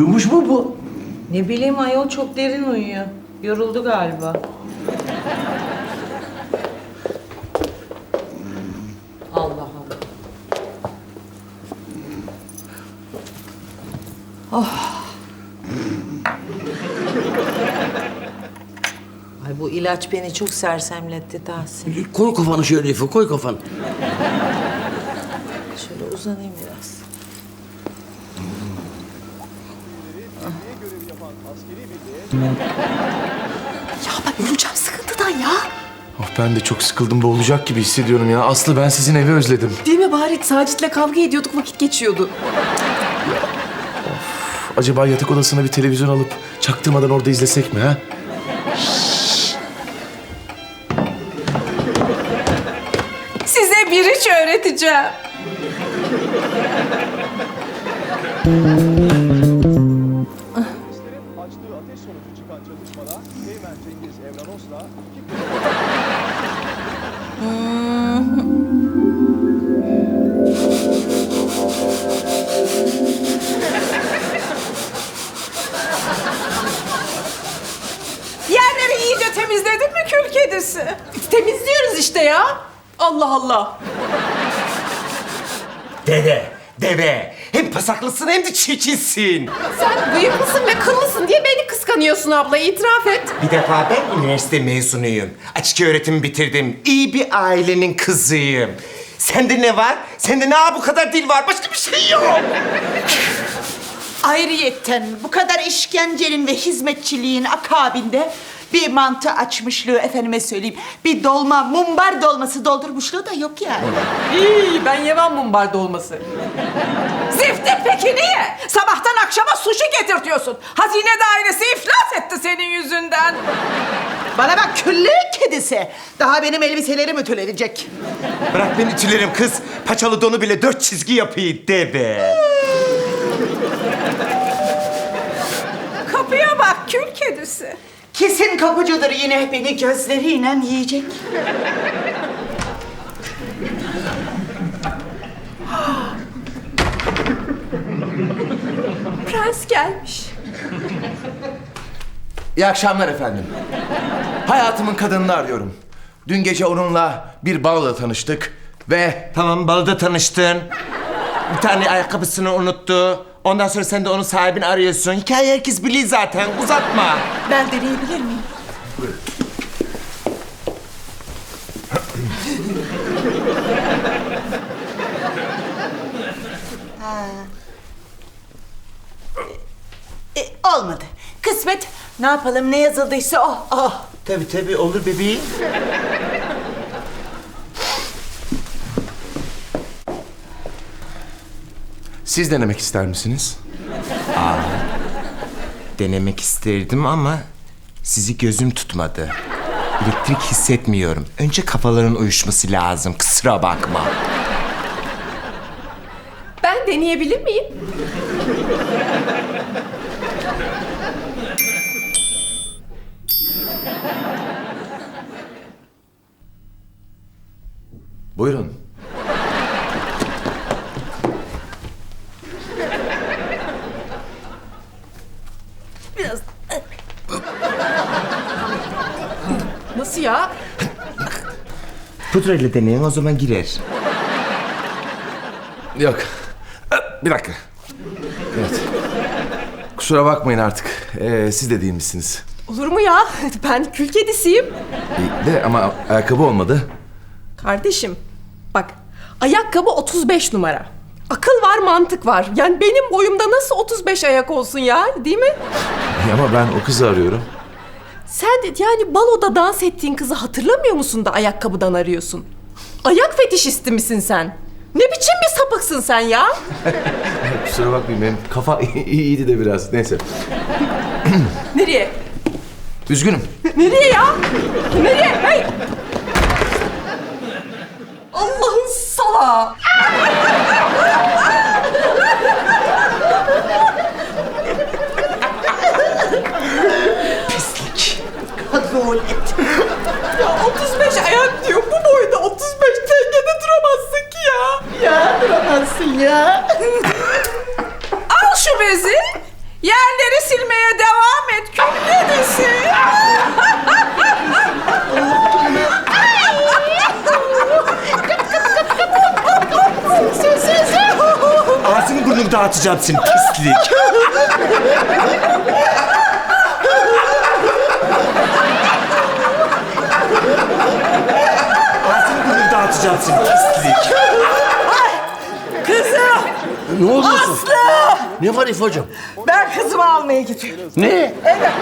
Uyumuş mu bu? Ne bileyim ayol çok derin uyuyor. Yoruldu galiba. Allah Allah. Oh. Ay bu ilaç beni çok sersemletti Tahsin. Koy kafanı şöyle Efe, koy kafanı. Şöyle uzanayım biraz. Ya ben öleceğim sıkıntıdan ya. Oh, ben de çok sıkıldım boğulacak gibi hissediyorum ya. Aslı ben sizin evi özledim. Değil mi bari Sacit'le kavga ediyorduk vakit geçiyordu. Acaba yatak odasına bir televizyon alıp çaktırmadan orada izlesek mi ha? Size bir iş öğreteceğim. Çıkan çatışmada Teğmen Cengiz Evranos'la iki Yerleri iyice temizledin mi kül kedisi? Temizliyoruz işte ya. Allah Allah. Deve, deve. Hem pasaklısın hem de çirkinsin. Sen bıyıklısın ve kıllısın diye beni kıskanıyorsun abla itiraf et. Bir defa ben üniversite mezunuyum. Açık öğretim bitirdim. İyi bir ailenin kızıyım. Sende ne var? Sende ne bu kadar dil var? Başka bir şey yok. Ayrıyetten bu kadar işkencenin ve hizmetçiliğin akabinde bir mantı açmışlığı efendime söyleyeyim. Bir dolma, mumbar dolması doldurmuşluğu da yok yani. İyi ben yemem mumbar dolması. Ziftin peki niye? Sabahtan akşama suşi getirtiyorsun. Hazine dairesi iflas etti senin yüzünden. Bana bak küllü kedisi. Daha benim elbiselerim ütülenecek. Bırak beni tülerim kız. Paçalı donu bile dört çizgi yapıyor deve. Kapıya bak kül kedisi. Kesin kapıcıdır yine beni gözleriyle yiyecek. Prens gelmiş. İyi akşamlar efendim. Hayatımın kadınını arıyorum. Dün gece onunla bir baloda tanıştık ve Tamam balda tanıştın. Bir tane ayakkabısını unuttu. Ondan sonra sen de onun sahibini arıyorsun. Hikaye herkes biliyor zaten. Uzatma. Ben deneyebilir miyim? Ha. E, olmadı. Kısmet. Ne yapalım ne yazıldıysa o. Oh. Tabii tabii olur bebeğim. Siz denemek ister misiniz? Denemek isterdim ama sizi gözüm tutmadı. Elektrik hissetmiyorum. Önce kafaların uyuşması lazım. Kusura bakma. Ben deneyebilir miyim? Buyurun. Biraz. Nasıl ya? Pudrayla deneyin o zaman girer. Yok. Bir dakika. Evet. Kusura bakmayın artık. Ee, siz de değil misiniz? Olur mu ya? Ben kül kedisiyim. İyi De ama ayakkabı olmadı. Kardeşim bak ayakkabı 35 numara. Akıl var mantık var. Yani benim boyumda nasıl 35 ayak olsun ya değil mi? Ama ben o kızı arıyorum. Sen de yani baloda dans ettiğin kızı hatırlamıyor musun da ayakkabıdan arıyorsun? Ayak fetişisti misin sen? Ne biçim bir sapıksın sen ya? Kusura bakmayın benim kafa iyiydi de biraz. Neyse. Nereye? Üzgünüm. Nereye ya? Nereye? Hey! Allah'ın sala. Kabul et. Ya 35 ayak diyor. Bu boyda 35 tengede duramazsın ki ya. Ya duramazsın ya. Al şu bezi. Yer silmeye devam et. Kül kedisi. Ağzını burnunu dağıtacağım seni pislik. Ağzını seni pislik. Kızım Ne oluyorsun? Aslı. Ne var İfo hocam? Ben kızımı almaya gidiyorum. Ne? Evet.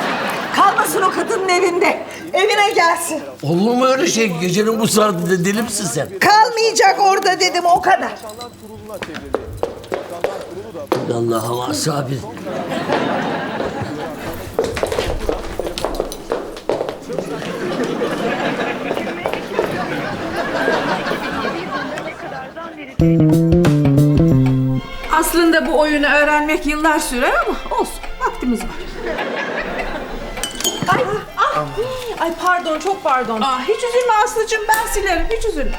Kalmasın o kadının evinde. Evine gelsin. Olur mu öyle şey? Gecenin bu saatinde deli misin sen? Kalmayacak orada dedim o kadar. Bakanlar Kurulu'na çevrildi. Aslında bu oyunu öğrenmek yıllar sürer ama olsun. Vaktimiz var. Ay, ah, ay pardon, çok pardon. Aa, hiç üzülme Aslı'cığım, ben silerim, hiç üzülme.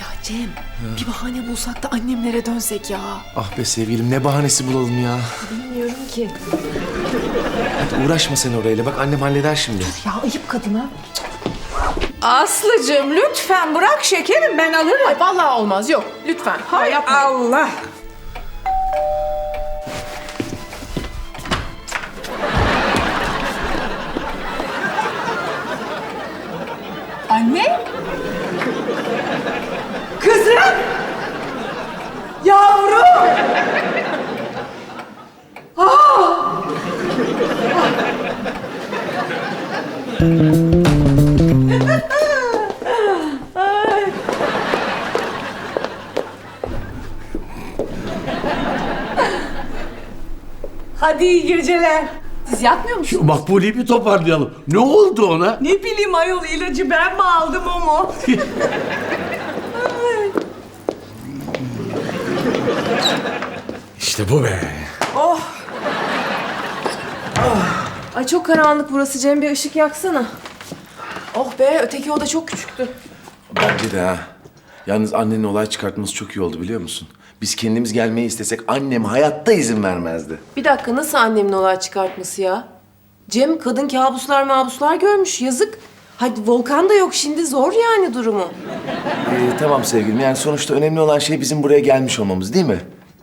Ya Cem, bir bahane bulsak da annemlere dönsek ya. Ah be sevgilim ne bahanesi bulalım ya. Bilmiyorum ki. Hadi uğraşma sen orayla. Bak annem halleder şimdi. Ya ayıp kadına. Aslı'cığım lütfen bırak şekerim, ben alırım. Ay vallahi olmaz, yok. Lütfen. Hay Allah. Anne? Kızım! Yavrum! Hadi iyi geceler. Siz yatmıyor musunuz? Şu Makbule'yi bir toparlayalım. Ne oldu ona? Ne bileyim ayol ilacı ben mi aldım o mu? İşte bu be. Ay çok karanlık burası Cem, bir ışık yaksana. Oh be, öteki oda çok küçüktü. Bence de ha. Yalnız annenin olay çıkartması çok iyi oldu biliyor musun? Biz kendimiz gelmeyi istesek annem hayatta izin vermezdi. Bir dakika, nasıl annemin olay çıkartması ya? Cem, kadın kabuslar mabuslar görmüş, yazık. Hadi Volkan da yok şimdi, zor yani durumu. Ee, tamam sevgilim yani sonuçta önemli olan şey bizim buraya gelmiş olmamız değil mi?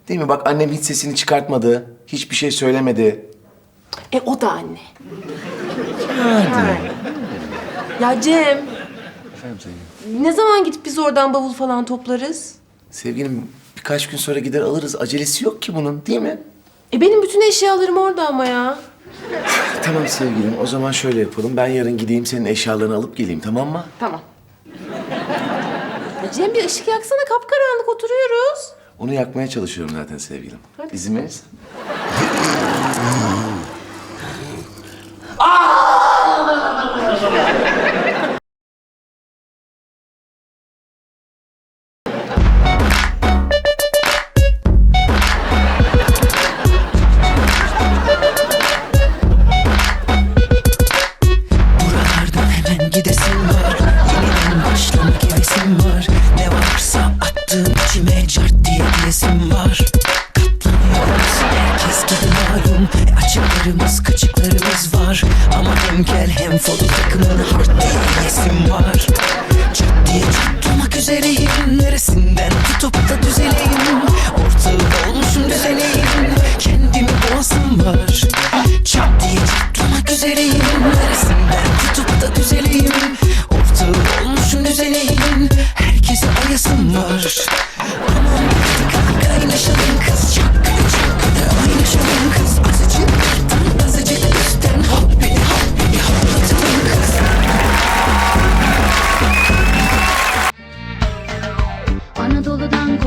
Değil mi? Bak annem hiç sesini çıkartmadı. Hiçbir şey söylemedi. E o da anne. Ya Cem, Efendim sevgilim. ne zaman gidip biz oradan bavul falan toplarız? Sevgilim birkaç gün sonra gider alırız. Acelesi yok ki bunun değil mi? E benim bütün eşyalarım orada ama ya. Tamam sevgilim o zaman şöyle yapalım. Ben yarın gideyim senin eşyalarını alıp geleyim tamam mı? Tamam. Ya Cem bir ışık yaksana kapkaranlık oturuyoruz. Onu yakmaya çalışıyorum zaten sevgilim. İzin verirsen. Var. Ama hem kel hem foto takımın hard diye diyesim var. Çat diye çatlamak üzereyim. Neresinden tutup da düzeleyim? Ortağı olmuşum düzeneyim. Kendimi boğasım var. Çat diye çatlamak üzereyim. Neresinden tutup da düzeleyim? Ortağı olmuşum düzeneyim. Herkese ayasım var